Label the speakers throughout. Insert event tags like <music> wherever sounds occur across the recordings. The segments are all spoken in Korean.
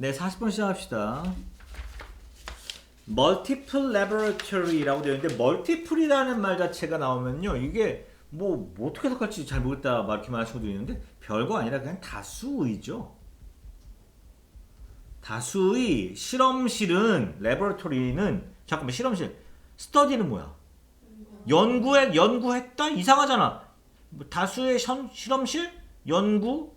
Speaker 1: 네, 40번 시작합시다. 멀티플 레버러터리라고 되어 있는데 멀티플이라는 말 자체가 나오면요. 이게 뭐, 뭐 어떻게 해석할지 잘 모르겠다 막 이렇게 말하시는 분도 있는데 별거 아니라 그냥 다수의죠. 다수의 실험실은 레버러터리는 잠깐만 실험실 스터디는 뭐야? 연구해 연구했다 이상하잖아. 뭐 다수의 션- 실험실 연구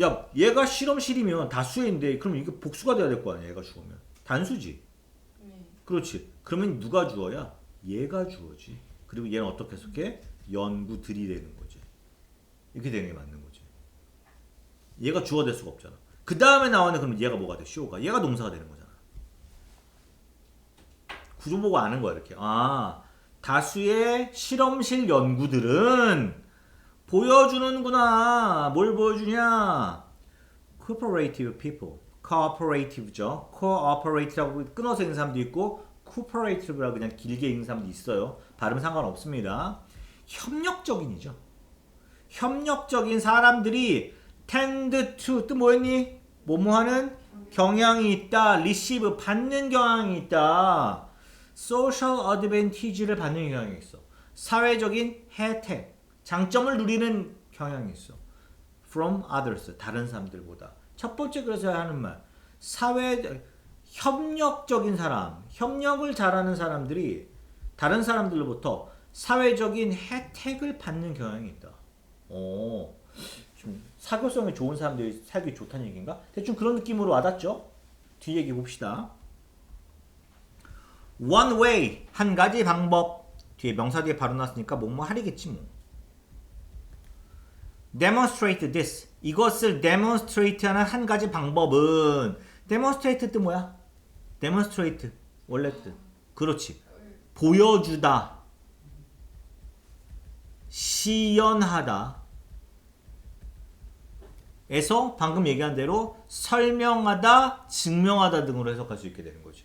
Speaker 1: 야 얘가 실험실이면 다수인데 그럼 이게 복수가 돼야 될 거 아니야 얘가 죽으면? 단수지.
Speaker 2: 네.
Speaker 1: 그렇지. 그러면 누가 주어야? 얘가 주어지. 그리고 얘는 어떻게 해석해? 연구들이 되는 거지. 이렇게 되는 게 맞는 거지. 얘가 주어 될 수가 없잖아. 그 다음에 나오는 그럼 얘가 뭐가 돼? 쇼가. 얘가 동사가 되는 거잖아. 구조 보고 아는 거야 이렇게. 아 다수의 실험실 연구들은 보여주는구나. 뭘 보여주냐? cooperative people. cooperative죠. cooperative라고 끊어서 읽는 사람도 있고 cooperative라고 그냥 길게 읽는 사람도 있어요. 발음 상관없습니다. 협력적인이죠. 협력적인 사람들이 tend to 뜻 뭐였니? 뭐뭐하는 경향이 있다. receive 받는 경향이 있다. social advantage를 받는 경향이 있어. 사회적인 혜택, 장점을 누리는 경향이 있어. from others, 다른 사람들보다. 첫 번째 그래서 하는 말, 사회 협력적인 사람, 협력을 잘하는 사람들이 다른 사람들로부터 사회적인 혜택을 받는 경향이 있다. 오, 좀 사교성이 좋은 사람들이 살기 좋다는 얘기인가? 대충 그런 느낌으로 와닿죠? 뒤 얘기 봅시다. one way 한 가지 방법 뒤에 명사 뒤에 바로 났으니까 뭐뭐 하리겠지 뭐. Demonstrate this 이것을 demonstrate하는 한 가지 방법은 demonstrate 뜻 뭐야? demonstrate 원래 뜻 그렇지 보여주다 시연하다 에서 방금 얘기한 대로 설명하다 증명하다 등으로 해석할 수 있게 되는 거지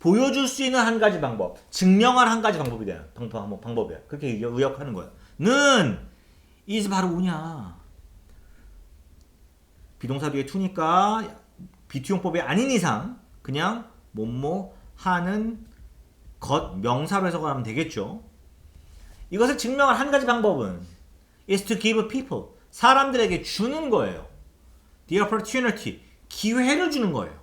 Speaker 1: 보여줄 수 있는 한 가지 방법, 증명할 한 가지 방법이 돼요. 방법, 방법이야. 그렇게 의- 의역하는 거야. 는 is 바로 뭐냐? 비동사 뒤에 to니까 비투용법이 아닌 이상 그냥 뭐뭐 하는 것 명사로 해석을 하면 되겠죠. 이것을 증명할 한 가지 방법은 is to give people 사람들에게 주는 거예요. the opportunity 기회를 주는 거예요.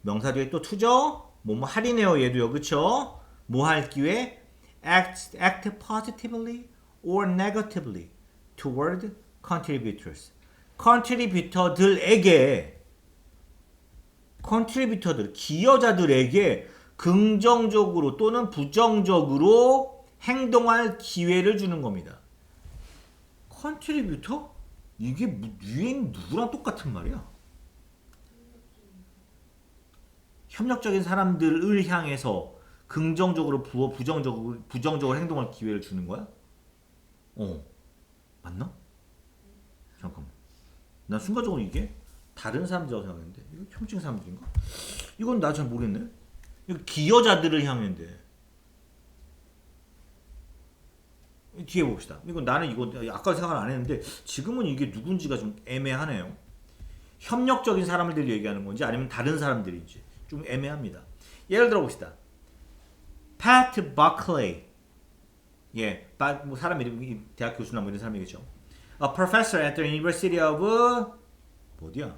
Speaker 1: 명사 뒤에 또 투죠. 뭐뭐 할이네요. 얘도요. 그쵸? 뭐 할 기회? act, act positively or negatively toward contributors. 컨트리뷰터들에게 컨트리뷰터들, 기여자들에게 긍정적으로 또는 부정적으로 행동할 기회를 주는 겁니다. 컨트리뷰터? 이게 무- 유엔 누구랑 똑같은 말이야? 협력적인 사람들을 향해서 긍정적으로 부, 부정적으로 부정적으로 행동할 기회를 주는 거야? 어 맞나? 잠깐만 난 순간적으로 이게 다른 사람들이라고 생각했는데 이거 협력적인 사람들인가? 이건 나 잘 모르겠네 이거 기여자들을 향했는데 뒤에 봅시다 이건 나는 이거 아까 생각을 안 했는데 지금은 이게 누군지가 좀 애매하네요 협력적인 사람들 얘기하는 건지 아니면 다른 사람들인지 좀 애매합니다. 예를 들어 봅시다. Pat Buckley. 예, 바, 뭐 사람 이름, 이 대학 교수나 뭐 이런 사람이겠죠. A professor at the University of 어디야?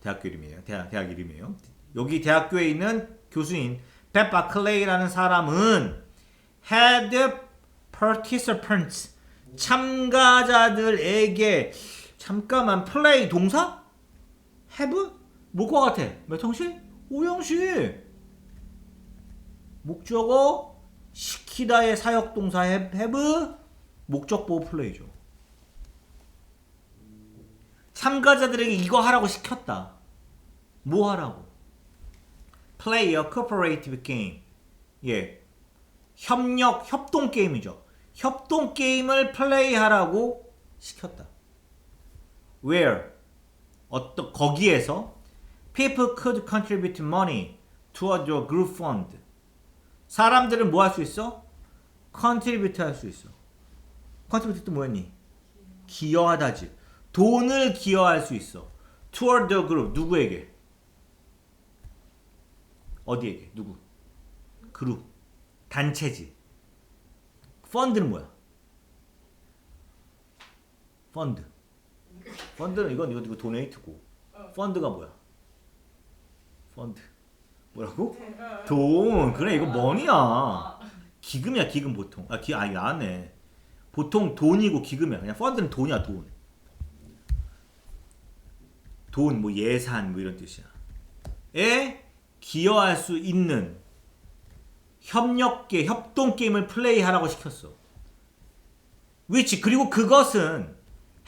Speaker 1: 대학교 이름이에요. 대학 대학 이름이에요. 여기 대학교에 있는 교수인 Pat Buckley라는 사람은 had participants 참가자들에게 잠깐만 플레이 동사? have? 뭘것 같아? 몇 형식? 오형식. 목적어 시 키다의 사역 동사 have, have 목적 보호 플레이죠. 참가자들에게 이거 하라고 시켰다. 뭐 하라고? Play a cooperative game. 예. 협력, 협동 게임이죠. 협동 게임을 플레이하라고 시켰다. Where? 어떤 거기에서 people could contribute money toward your group fund. 사람들은 뭐 할 수 있어? contribute 할수 있어. 또 뭐였니? 기여하다지. 돈을 기여할 수 있어. toward the group 누구에게? 어디에게? 누구? 그룹 단체지. 펀드는 뭐야? 펀드. 펀드는 이건 이거 이거 도네이트고. 펀드가 뭐야? 펀드. 뭐라고? 돈. 그래 이거 머니야. 기금이야 기금 보통. 아 기, 아 이거 안네. 보통 돈이고 기금이야. 그냥 펀드는 돈이야 돈. 돈, 뭐 예산 뭐 이런 뜻이야. 에 기여할 수 있는 협력계, 협동 게임을 플레이하라고 시켰어. which 그리고 그것은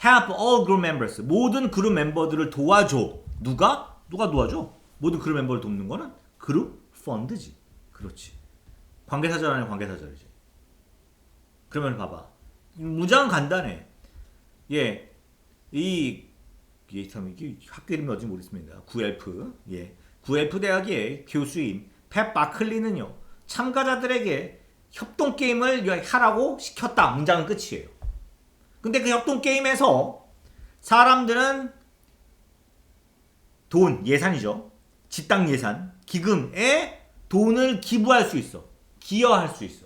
Speaker 1: help all group members 모든 그룹 멤버들을 도와줘. 누가? 누가 도와줘? 모든 그룹 멤버를 돕는 거는 그룹 펀드지. 그렇지. 관계사절 아니야 관계사절이지. 그러면 봐봐. 무장 간단해. 예, 이 이게 참 이게 학교 이름이 어딘지 모르겠습니다. 구엘프 예 구엘프 대학의 교수인 팻 마클리는요 참가자들에게 협동 게임을 하라고 시켰다. 문장은 끝이에요. 근데 그 협동 게임에서 사람들은 돈 예산이죠. 집당 예산 기금에 돈을 기부할 수 있어. 기여할 수 있어.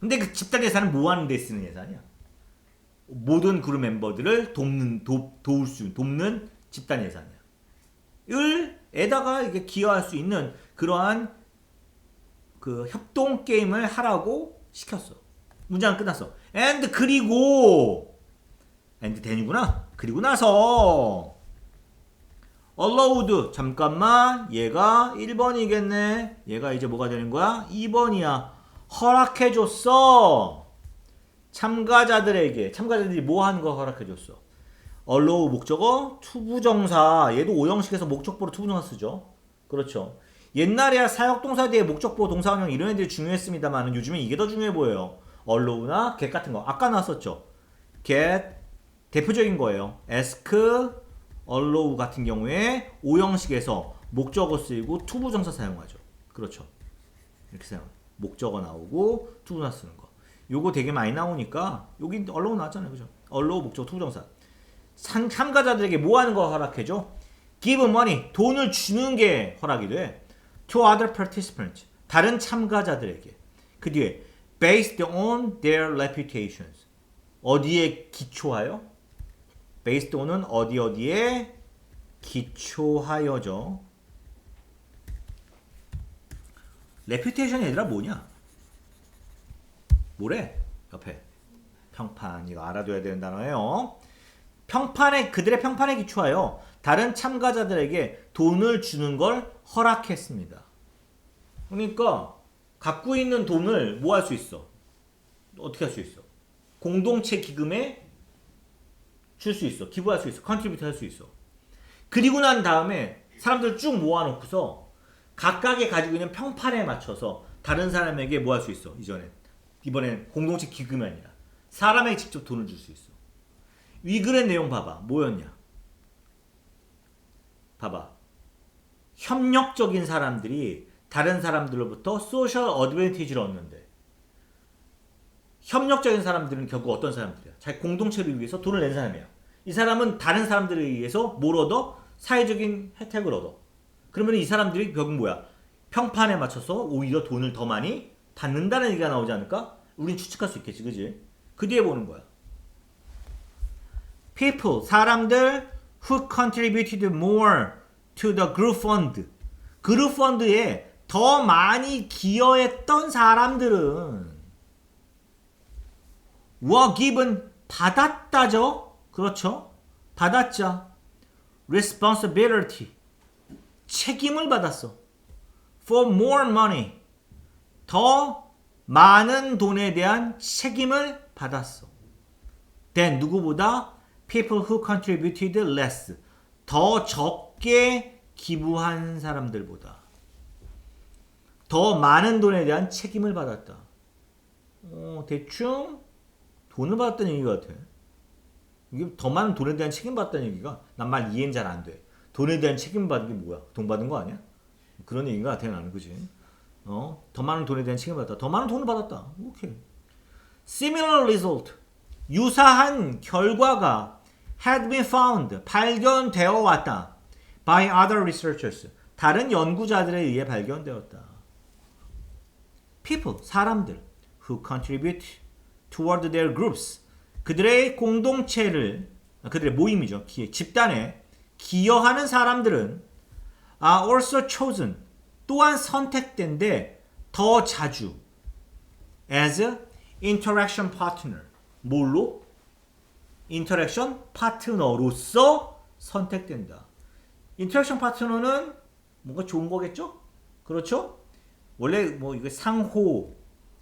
Speaker 1: 근데 그 집단 예산은 뭐 하는 데 쓰는 예산이야? 모든 그룹 멤버들을 돕는 도, 도울 수 돕는 집단 예산이야. 을에다가 이게 기여할 수 있는 그러한 그 협동 게임을 하라고 시켰어. 문장 끝났어. and 그리고 and 대니구나. 그리고 나서 allowed 잠깐만 얘가 1번이겠네. 얘가 이제 뭐가 되는 거야? 2번이야. 허락해 줬어. 참가자들에게 참가자들이 뭐 하는 거 허락해 줬어. allow 목적어 투부정사 얘도 오형식에서 목적보로 투부정사 쓰죠. 그렇죠. 옛날에야 사역동사 뒤에 목적보 동사원형 이런 애들이 중요했습니다만 요즘엔 이게 더 중요해 보여요. allow나 get 같은 거 아까 나왔었죠. get 대표적인 거예요. ask, allow 같은 경우에 오형식에서 목적어 쓰이고 투부정사 사용하죠. 그렇죠. 이렇게 사용. 목적어 나오고 투부정사 쓰는 거. 요거 되게 많이 나오니까 여기 allow 나왔잖아요. 그죠? allow 목적어 투부정사. 참, 참가자들에게 뭐 하는 거 허락해줘? give money 돈을 주는 게 허락이 돼. to other participants 다른 참가자들에게 그 뒤에 based on their reputations 어디에 기초하여 based on은 어디 어디에 기초하여죠 reputation 얘들아 뭐냐 뭐래 옆에 평판 이거 알아둬야 되는 단어예요 평판에 그들의 평판에 기초하여 다른 참가자들에게 돈을 주는 걸 허락했습니다. 그러니까 갖고 있는 돈을 뭐 할 수 있어? 어떻게 할 수 있어? 공동체 기금에 줄 수 있어. 기부할 수 있어. 컨트리뷰트 할 수 있어. 그리고 난 다음에 사람들 쭉 모아놓고서 각각의 가지고 있는 평판에 맞춰서 다른 사람에게 뭐 할 수 있어. 이전에 이번엔 공동체 기금이 아니라 사람에게 직접 돈을 줄 수 있어. 위 글의 내용 봐봐. 뭐였냐? 봐봐. 협력적인 사람들이 다른 사람들로부터 소셜 어드밴티지를 얻는데 협력적인 사람들은 결국 어떤 사람들이야? 자기 공동체를 위해서 돈을 낸 사람이야. 이 사람은 다른 사람들에 의해서 뭘 얻어? 사회적인 혜택을 얻어. 그러면 이 사람들이 결국 뭐야? 평판에 맞춰서 오히려 돈을 더 많이 받는다는 얘기가 나오지 않을까? 우린 추측할 수 있겠지, 그지? 그 뒤에 보는 거야. people, 사람들 who contributed more to the group fund. 그룹 펀드에 더 많이 기여했던 사람들은 were given 받았다죠. 그렇죠? 받았죠. responsibility 책임을 받았어. for more money 더 많은 돈에 대한 책임을 받았어. then 누구보다 people who contributed less 더 적게 기부한 사람들보다 더 많은 돈에 대한 책임을 받았다. 어, 대충 돈을 받았다는 얘기 같아. 이게 더 많은 돈에 대한 책임 받았다는 얘기가 난 말 이해는 잘 안 돼. 돈에 대한 책임 받은 게 뭐야? 돈 받은 거 아니야? 그런 얘기인 것 같아 나는 그지? 어, 더 많은 돈에 대한 책임을 받았다. 더 많은 돈을 받았다. 오케이. Similar result. 유사한 결과가 had been found 발견되어 왔다 by other researchers 다른 연구자들에 의해 발견되었다. people 사람들 who contribute toward their groups 그들의 공동체를 그들의 모임이죠. 기, 집단에 기여하는 사람들은 are also chosen 또한 선택된데 더 자주 as interaction partner 뭘로? interaction 파트너로서 선택된다. interaction 파트너는 뭔가 좋은 거겠죠? 그렇죠? 원래 뭐 이거 상호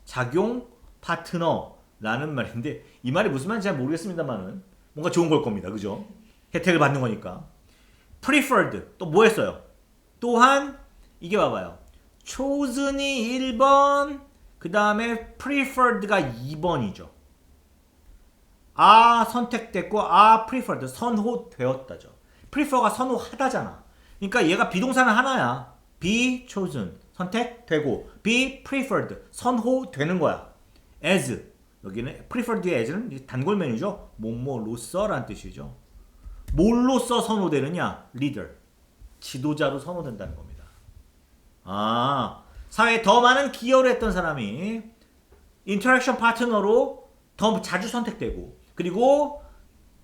Speaker 1: 작용 파트너 라는 말인데 이 말이 무슨 말인지 잘 모르겠습니다만은 뭔가 좋은 걸 겁니다. 그죠? 혜택을 받는 거니까. preferred 또 뭐 했어요? 또한 이게 봐봐요. chosen이 1번 그 다음에 preferred가 2번이죠. 아 선택됐고 아 preferred 선호되었다죠. prefer가 선호하다잖아. 그러니까 얘가 비동사는 하나야. be chosen 선택되고 be preferred 선호되는 거야. as 여기는 preferred as는 단골 메뉴죠. 뭐뭐로서라는 뜻이죠. 뭘로써 선호되느냐? leader 지도자로 선호된다는 겁니다. 아 사회에 더 많은 기여를 했던 사람이 인터랙션 파트너로 더 자주 선택되고 그리고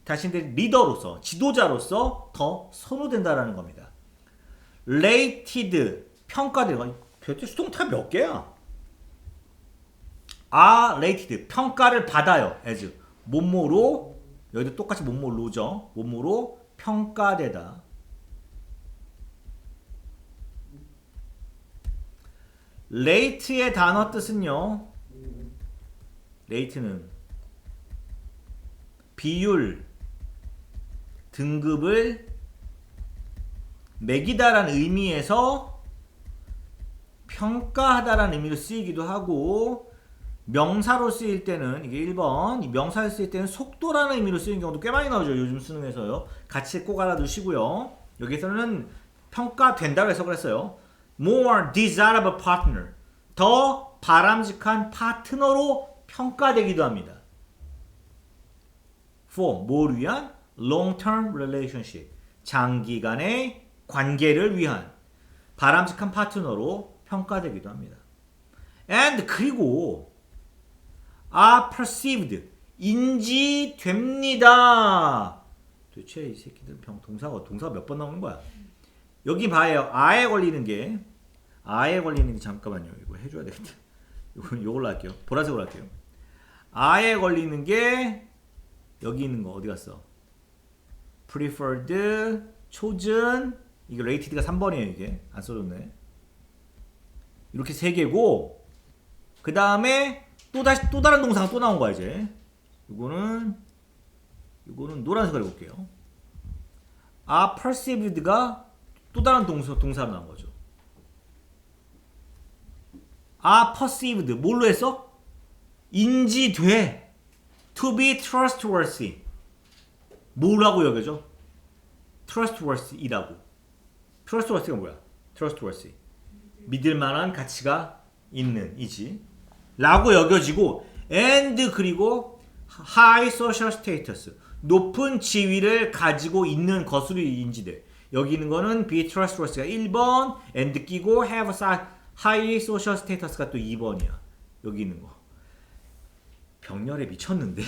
Speaker 1: 자신들의 리더로서 지도자로서 더 선호된다라는 겁니다. rated 평가되고 별도 수동태 몇 개야? 아 rated 평가를 받아요. as 몸모로 여기도 똑같이 몸모 로죠. 몸모로 평가되다. 레이트의 단어 뜻은요. 레이트는 비율, 등급을 매기다라는 의미에서 평가하다라는 의미로 쓰이기도 하고 명사로 쓰일 때는 이게 1번 이 명사로 쓰일 때는 속도라는 의미로 쓰이는 경우도 꽤 많이 나오죠. 요즘 수능에서요. 같이 꼭 알아두시고요. 여기서는 평가된다고 해서 그랬어요. more desirable partner 더 바람직한 파트너로 평가되기도 합니다. for 뭘 위한 long-term relationship 장기간의 관계를 위한 바람직한 파트너로 평가되기도 합니다. and 그리고 are perceived 인지됩니다. 도대체 이 새끼들 병 동사가 동사가 몇번 나오는 거야? 여기 봐요. 아에 걸리는 게 아에 걸리는 게 잠깐만요. 이거 해줘야 되겠다. <laughs> 이거 요걸로 할게요. 보라색으로 할게요. 아에 걸리는 게 여기 있는 거 어디 갔어? preferred, chosen, 이게 rated가 3번이에요 이게 안 써줬네. 이렇게 세 개고 그 다음에 또 다시 또 다른 동사가 또 나온 거야 이제. 이거는 이거는 노란색으로 해볼게요. 아 perceived가 또 다른 동사 동사로 나온 거죠. 아 perceived 뭘로 했어? 인지돼. to be trustworthy. 뭐라고 여겨져? trustworthy이라고. trustworthy가 뭐야? trustworthy. 믿을 만한 가치가 있는 이지. 라고 여겨지고 and 그리고 high social status. 높은 지위를 가지고 있는 것으로 인지돼. 여기 있는 거는 be trustworthy가 1번 and 끼고 have high social status가 또 2번이야. 여기 있는 거. 병렬에 미쳤는데.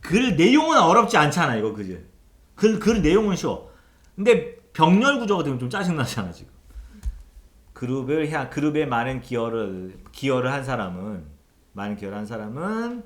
Speaker 1: 글 내용은 어렵지 않잖아 이거 그지? 글, 글 내용은 쉬워. 근데 병렬 구조가 되면 좀 짜증나잖아 지금. 그룹을 향 그룹에 많은 기여를 기여를 한 사람은 많은 기여를 한 사람은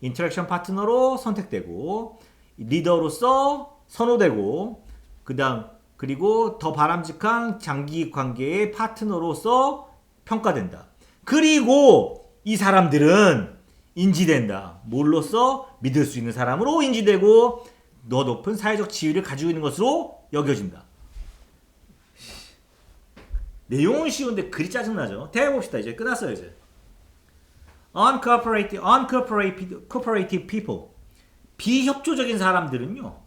Speaker 1: 인터랙션 파트너로 선택되고 리더로서 선호되고 그다음 그리고 더 바람직한 장기 관계의 파트너로서 평가된다. 그리고 이 사람들은 인지된다. 뭘로써 믿을 수 있는 사람으로 인지되고 더 높은 사회적 지위를 가지고 있는 것으로 여겨진다. 내용은 쉬운데 글이 짜증나죠. 대해봅시다. 이제 끝났어요. 이제. uncooperative, uncooperative cooperative people. 비협조적인 사람들은요.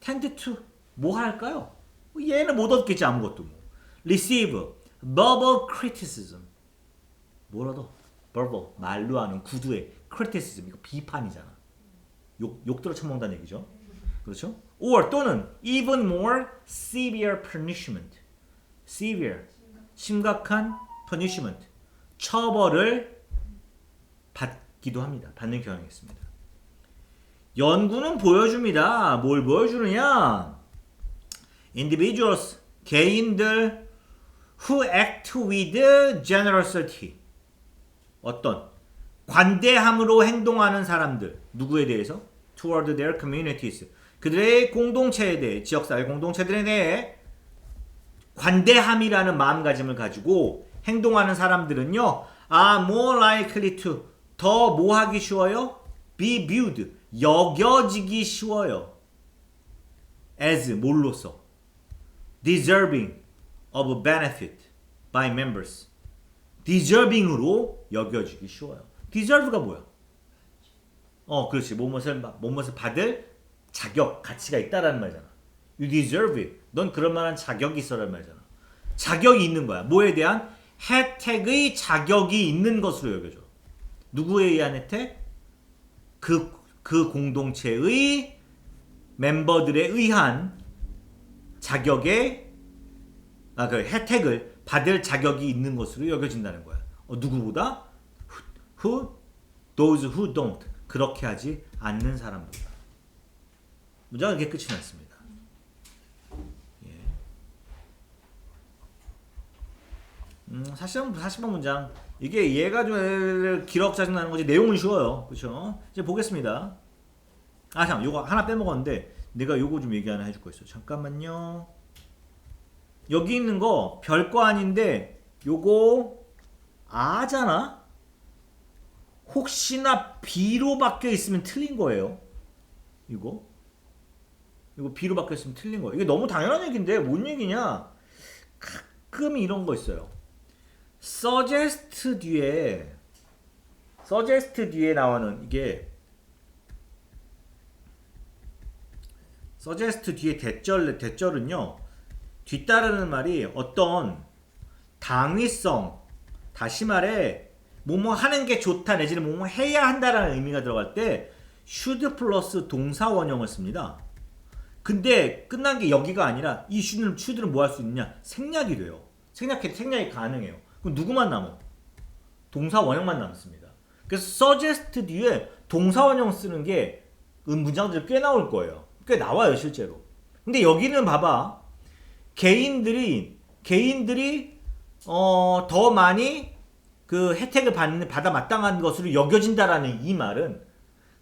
Speaker 1: tend to 뭐 할까요? 얘는 못 얻겠지 아무것도 뭐. receive verbal criticism. 뭘 얻어? verbal 말로 하는 구두의 criticism 이거 비판이잖아. 욕, 욕 들어 처먹는다는 얘기죠. 그렇죠? or 또는 even more severe punishment. severe 심각한 punishment 처벌을 받기도 합니다. 받는 경향이 있습니다. 연구는 보여줍니다. 뭘 보여주느냐? individuals 개인들 who act with generosity 어떤 관대함으로 행동하는 사람들 누구에 대해서 toward their communities 그들의 공동체에 대해 지역사회 공동체들에 대해 관대함이라는 마음가짐을 가지고 행동하는 사람들은요 are more likely to 더 뭐 하기 쉬워요? be viewed 여겨지기 쉬워요 as 뭘로서 deserving of benefit by members deserving으로 여겨지기 쉬워요 deserve가 뭐야? 어 그렇지 뭐뭇을 뭐뭇을 받을 자격 가치가 있다라는 말이잖아 you deserve it 넌 그럴 만한 자격이 있어라는 말이잖아 자격이 있는 거야 뭐에 대한 혜택의 자격이 있는 것으로 여겨져 누구에 의한 혜택? 그, 그 공동체의 멤버들에 의한 자격의 아, 그 혜택을 받을 자격이 있는 것으로 여겨진다는 거야. 어, 누구보다? Who? Those who don't. 그렇게 하지 않는 사람보다. 문장은 이렇게 끝이 났습니다. 예. 음, 40번, 40번 문장. 이게 얘가 좀 기록 짜증나는 거지 내용은 쉬워요. 그렇죠? 이제 보겠습니다. 아, 잠깐 요거 하나 빼먹었는데 내가 요거 좀 얘기 하나 해줄 거 있어. 잠깐만요. 여기 있는 거 별거 아닌데 요거 아잖아. 혹시나 B로 바뀌어 있으면 틀린 거예요. 이거. 이거 B로 바뀌어 있으면 틀린 거예요. 이게 너무 당연한 얘기인데 뭔 얘기냐? 가끔 이런 거 있어요. Suggest 뒤에 suggest 뒤에 나오는 이게 suggest 뒤에 대절 대절은요 뒤따르는 말이 어떤 당위성 다시 말해 뭐뭐 하는 게 좋다 내지는 뭐뭐 해야 한다라는 의미가 들어갈 때 should 플러스 동사 원형을 씁니다. 근데 끝난 게 여기가 아니라 이 should는, should는 뭐 할 수 있느냐 생략이 돼요. 생략해 생략이 가능해요. 그럼 누구만 남아? 동사 원형만 남습니다. 그래서 suggest 뒤에 동사 원형 쓰는 게 문장들이 꽤 나올 거예요. 꽤 나와요 실제로. 근데 여기는 봐봐 개인들이 개인들이 어, 더 많이 그 혜택을 받는 받아 마땅한 것으로 여겨진다라는 이 말은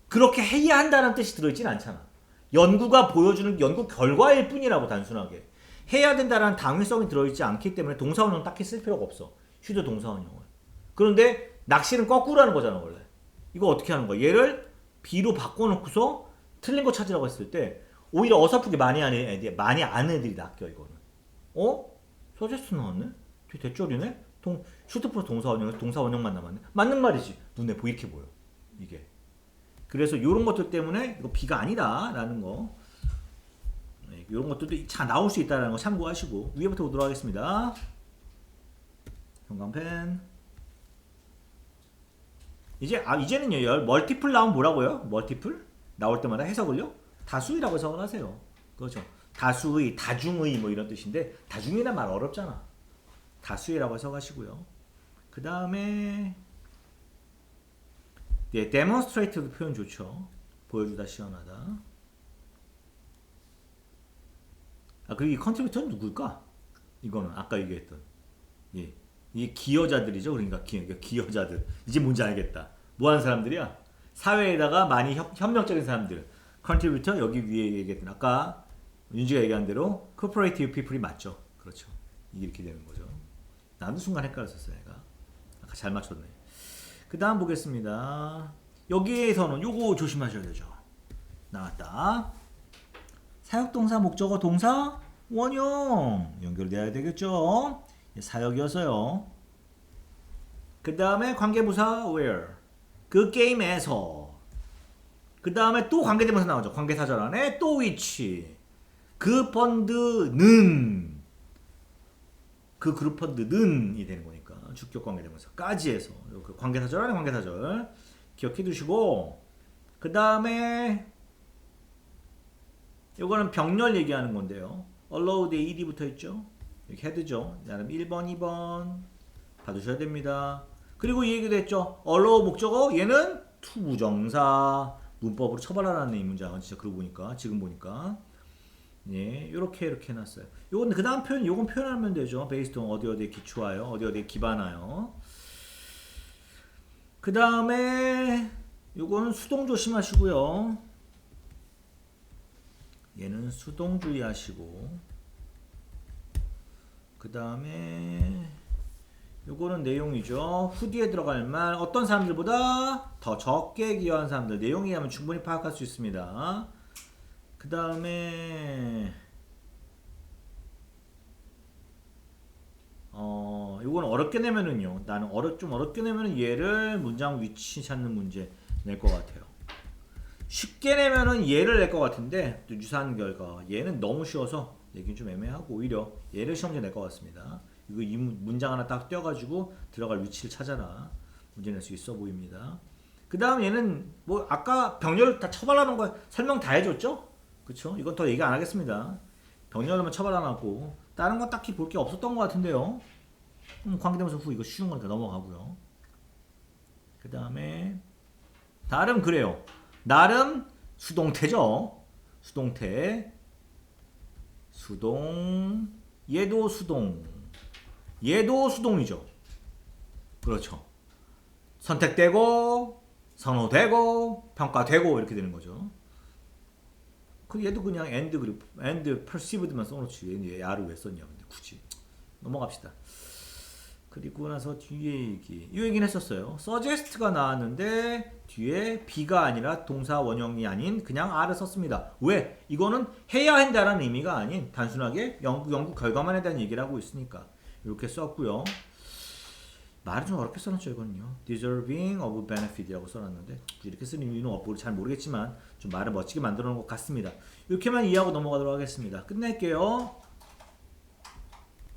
Speaker 1: 그렇게 해야 한다는 뜻이 들어있진 않잖아. 연구가 보여주는 연구 결과일 뿐이라고 단순하게 해야 된다라는 당위성이 들어있지 않기 때문에 동사원형 딱히 쓸 필요가 없어. 휴대 동사원형을. 그런데 낚시는 거꾸로 하는 거잖아 원래. 이거 어떻게 하는 거야? 얘를 B로 바꿔놓고서 틀린 거 찾으라고 했을 때 오히려 어설프게 많이 아는 애들, 많이 아는 애들이 낚여 이거는. 어? 서제스 나왔네? 되게 대절이네? 동, 슈트 프로 동사 원형, 동사 원형만 남았네? 맞는 말이지. 눈에 보 이렇게 보여. 이게. 그래서 이런 것들 때문에 이거 B가 아니다라는 거. 네, 이런 것들도 잘 나올 수 있다는 거 참고하시고 위에부터 보도록 하겠습니다. 형광펜. 이제 아 이제는요 열 멀티플 나오면 뭐라고요? 멀티플 나올 때마다 해석을요 다수이라고 해석을 하세요. 그렇죠. 다수의, 다중의 뭐 이런 뜻인데 다중이란 말 어렵잖아. 다수이라고 해석하시고요. 그 다음에 네, demonstrate도 표현 좋죠. 보여주다 시연하다. 아 그리고 이 컨트리뷰터는 누굴까? 이거는 아까 얘기했던 예. 이게 기여자들이죠. 그러니까 기, 기여자들. 이제 뭔지 알겠다. 뭐 하는 사람들이야? 사회에다가 많이 협, 협력적인 사람들. 컨트리뷰터 여기 위에 얘기했던 아까 윤지가 얘기한 대로 코퍼레이티브 피플이 맞죠. 그렇죠. 이렇게 되는 거죠. 나도 순간 헷갈렸었어 얘가. 아까 잘 맞췄네. 그 다음 보겠습니다. 여기에서는 요거 조심하셔야 되죠. 나왔다. 사역동사 목적어 동사 원형 연결돼야 되겠죠. 사역이어서요. 그 다음에 관계부사 where? 그 게임에서. 그 다음에 또 관계대명사 나오죠. 관계사절 안에 또 which? 그 펀드는. 그 그룹 펀드는이 되는 거니까. 주격 관계대명사까지 해서. 그 관계사절 안에 관계사절. 기억해 두시고. 그 다음에 이거는 병렬 얘기하는 건데요. allowed ed 붙어 있죠. 여기 헤드죠. 나름 1번, 2번 받으셔야 됩니다. 그리고 이 얘기도 했죠. allow 목적어 얘는 to 부정사 문법으로 처벌하라는 이 문장은 진짜 그러고 보니까 지금 보니까 예, 이렇게 이렇게 해놨어요. 요건 그 다음 표현, 요건 표현하면 되죠. on 어디 어디에 기초하여, 어디 어디에 기반하여. 그 다음에 요거는 수동 조심하시고요. 얘는 수동 주의하시고. 그 다음에 요거는 내용이죠. 후디에 들어갈 말 어떤 사람들보다 더 적게 기여한 사람들 내용이 하면 충분히 파악할 수 있습니다. 그 다음에 어 요건 어렵게 내면은요. 나는 어렵 좀 어렵게 내면은 얘를 문장 위치 찾는 문제 낼 것 같아요. 쉽게 내면은 얘를 낼 것 같은데 또 유사한 결과 얘는 너무 쉬워서 내긴 좀 애매하고 오히려 얘를 시험제 낼 것 같습니다. 이거 이 문- 문장 하나 딱 떼어가지고 들어갈 위치를 찾아라 문제 낼 수 있어 보입니다. 그 다음 얘는 뭐 아까 병렬 다 처벌하는 거 설명 다 해줬죠? 그쵸? 이건 더 얘기 안 하겠습니다. 병렬만 처벌 안 하고 다른 건 딱히 볼 게 없었던 것 같은데요. 음, 관계대명사 후 이거 쉬운 거니까 넘어가고요. 그 다음에 나름 그래요. 나름 수동태죠. 수동태. 수동. 얘도 수동. 얘도 수동이죠. 그렇죠. 선택되고 선호되고 평가되고 이렇게 되는 거죠. 그 얘도 그냥 and 그리고 and perceived만 써놓지 얘 야를 왜 썼냐 근데 굳이 넘어갑시다. 그리고 나서 뒤에 얘기 이 얘기는 했었어요. suggest가 나왔는데 뒤에 be가 아니라 동사 원형이 아닌 그냥 R을 썼습니다. 왜? 이거는 해야 한다라는 의미가 아닌 단순하게 연구 연구 결과만에 대한 얘기를 하고 있으니까 이렇게 썼고요. 말을 좀 어렵게 써놨죠 이거는요. deserving of benefit이라고 써놨는데 굳이 이렇게 쓰는 이유는 없고 잘 모르겠지만 좀 말을 멋지게 만들어 놓은 것 같습니다. 이렇게만 이해하고 넘어가도록 하겠습니다. 끝낼게요.